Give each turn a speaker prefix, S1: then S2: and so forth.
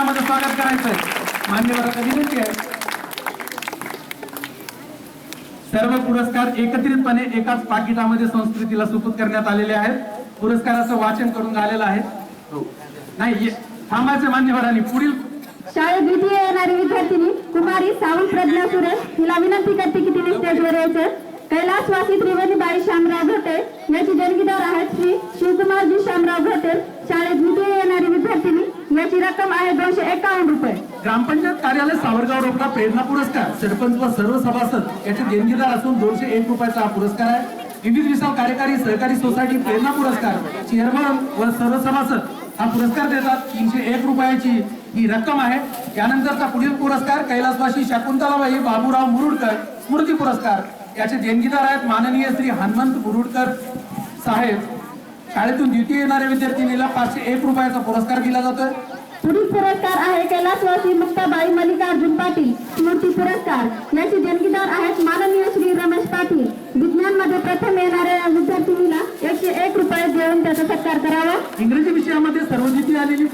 S1: जोरामध्ये स्वागत करायचंय. मान्यवरांना विनंती आहे? सर्व पुरस्कार एकत्रितपणे एकाच पाकिटामध्ये संस्कृतीला सुपूत करण्यात आलेले आहेत. पुरस्काराचं वाचन करून झालेलं आहे. नाही ये- थांबायचे मान्यवरांनी पुढील
S2: शाळेत द्वितीय येणारी विद्यार्थिनी कुमारी सावंत प्रज्ञा सुरेश. हिला विनंती करते की तिने स्टेजवर यायचं. कैलासवासी त्रिवेणीबाई श्यामराव घोटे याची देणगीदार आहेत श्री शिवकुमारजी श्यामराव घोटे शाळेत द्वितीय येणारी विद्यार्थिनी याची रक्कम एकावन्न रुपये.
S1: ग्रामपंचायत कार्यालय सावरगाव रोपडा प्रेरणा पुरस्कार. सरपंच व सर्व सभासद याचे देणगीदार असून दोनशे एक रुपयाचा हा पुरस्कार आहे. विविध विसाव कार्यकारी सहकारी सोसायटी प्रेरणा पुरस्कार. चेअरमन व सर्व सभासद हा पुरस्कार देतात. तीनशे एक रुपयाची ही रक्कम आहे. यानंतरचा पुढील पुरस्कार कैलासवासी शकुंतलाबाई बाबूराव मुरुडकर स्मृती पुरस्कार. याचे देणगीदार आहेत माननीय श्री हनुमंत मुरुडकर साहेब. शाळेतून द्वितीय येणाऱ्या विद्यार्थिनीला पाचशे एक रुपयाचा पुरस्कार दिला जातोय.
S2: पुढील पुरस्कार आहे कैलासवासी मुक्ताबाई मल्लिकार्जुन पाटील स्मृती पुरस्कार. याची देणगीदार आहेत माननीय श्री रमेश पाटील. विज्ञानमध्ये प्रथम येणाऱ्या विद्यार्थिनीला एकशे एक रुपये देऊन त्याचा सत्कार करावा.
S1: इंग्रजी विषयामध्ये सर्वजिती आलेली